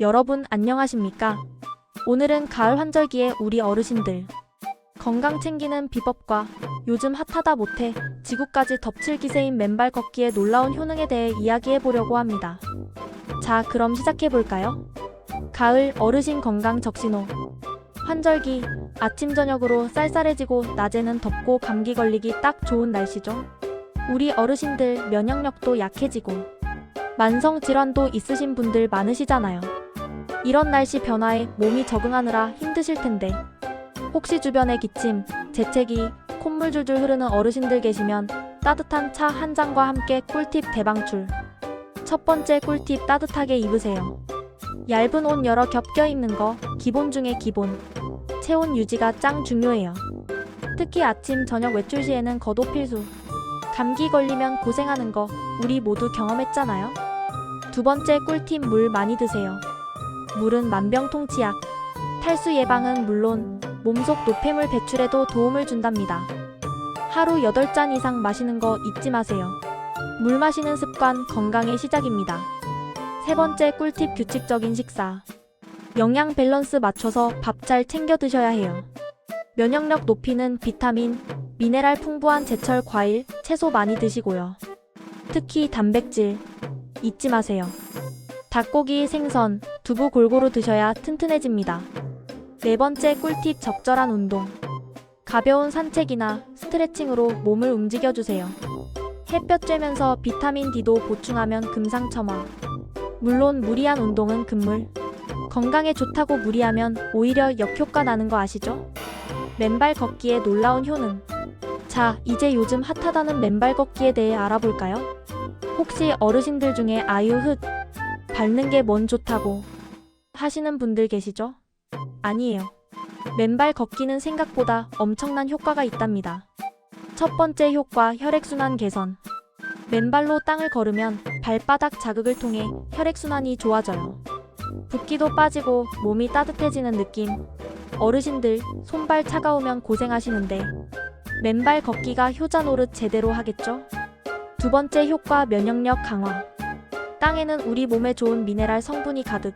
여러분 안녕하십니까? 오늘은 가을 환절기에 우리 어르신들 건강 챙기는 비법과 요즘 핫하다 못해 지구까지 덮칠 기세인 맨발 걷기의 놀라운 효능에 대해 이야기해 보려고 합니다. 자, 그럼 시작해 볼까요? 가을 어르신 건강 적신호 환절기 아침 저녁으로 쌀쌀해지고 낮에는 덥고 감기 걸리기 딱 좋은 날씨죠. 우리 어르신들 면역력도 약해지고 만성 질환도 있으신 분들 많으시잖아요. 이런 날씨 변화에 몸이 적응하느라 힘드실 텐데 혹시 주변에 기침, 재채기, 콧물 줄줄 흐르는 어르신들 계시면 따뜻한 차 한 잔과 함께 꿀팁 대방출. 첫 번째 꿀팁 따뜻하게 입으세요. 얇은 옷 여러 겹 껴 입는 거 기본 중에 기본. 체온 유지가 짱 중요해요. 특히 아침, 저녁 외출 시에는 겉옷 필수. 감기 걸리면 고생하는 거 우리 모두 경험했잖아요. 두 번째 꿀팁 물 많이 드세요. 물은 만병통치약. 탈수 예방은 물론 몸속 노폐물 배출에도 도움을 준답니다. 하루 8잔 이상 마시는 거 잊지 마세요. 물 마시는 습관 건강의 시작입니다. 세 번째 꿀팁 규칙적인 식사. 영양 밸런스 맞춰서 밥 잘 챙겨 드셔야 해요. 면역력 높이는 비타민, 미네랄 풍부한 제철 과일, 채소 많이 드시고요. 특히 단백질 잊지 마세요. 닭고기, 생선, 두부 골고루 드셔야 튼튼해집니다. 네 번째 꿀팁 적절한 운동. 가벼운 산책이나 스트레칭으로 몸을 움직여 주세요. 햇볕 쬐면서 비타민 D도 보충하면 금상첨화. 물론 무리한 운동은 금물. 건강에 좋다고 무리하면 오히려 역효과 나는 거 아시죠? 맨발 걷기의 놀라운 효능. 자, 이제 요즘 핫하다는 맨발 걷기에 대해 알아볼까요? 혹시 어르신들 중에 아유 흑 밟는 게 뭔 좋다고 하시는 분들 계시죠? 아니에요. 맨발 걷기는 생각보다 엄청난 효과가 있답니다. 첫 번째 효과 혈액순환 개선. 맨발로 땅을 걸으면 발바닥 자극을 통해 혈액순환이 좋아져요. 붓기도 빠지고 몸이 따뜻해지는 느낌. 어르신들 손발 차가우면 고생하시는데 맨발 걷기가 효자 노릇 제대로 하겠죠? 두 번째 효과 면역력 강화. 땅에는 우리 몸에 좋은 미네랄 성분이 가득.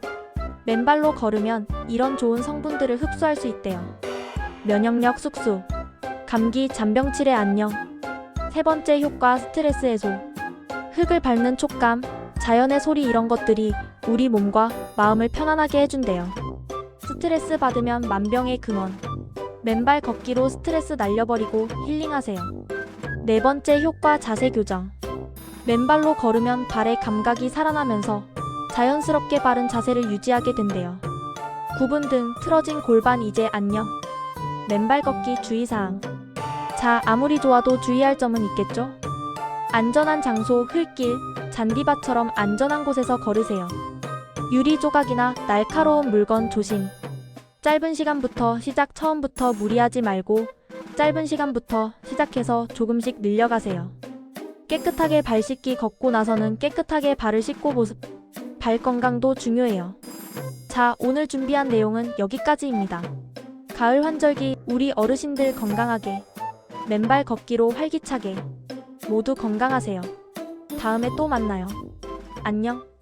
맨발로 걸으면 이런 좋은 성분들을 흡수할 수 있대요. 면역력 숙수. 감기 잔병 치레 안녕. 세 번째 효과 스트레스 해소. 흙을 밟는 촉감, 자연의 소리 이런 것들이 우리 몸과 마음을 편안하게 해준대요. 스트레스 받으면 만병의 근원. 맨발 걷기로 스트레스 날려버리고 힐링하세요. 네 번째 효과 자세 교정. 맨발로 걸으면 발의 감각이 살아나면서 자연스럽게 바른 자세를 유지하게 된대요. 구분 등 틀어진 골반 이제 안녕. 맨발 걷기 주의사항. 자, 아무리 좋아도 주의할 점은 있겠죠? 안전한 장소, 흙길, 잔디밭처럼 안전한 곳에서 걸으세요. 유리 조각이나 날카로운 물건 조심. 짧은 시간부터 시작 처음부터 무리하지 말고 짧은 시간부터 시작해서 조금씩 늘려가세요. 깨끗하게 발 씻기 걷고 나서는 깨끗하게 발을 씻고 모습. 발 건강도 중요해요. 자, 오늘 준비한 내용은 여기까지입니다. 가을 환절기 우리 어르신들 건강하게 맨발 걷기로 활기차게 모두 건강하세요. 다음에 또 만나요. 안녕.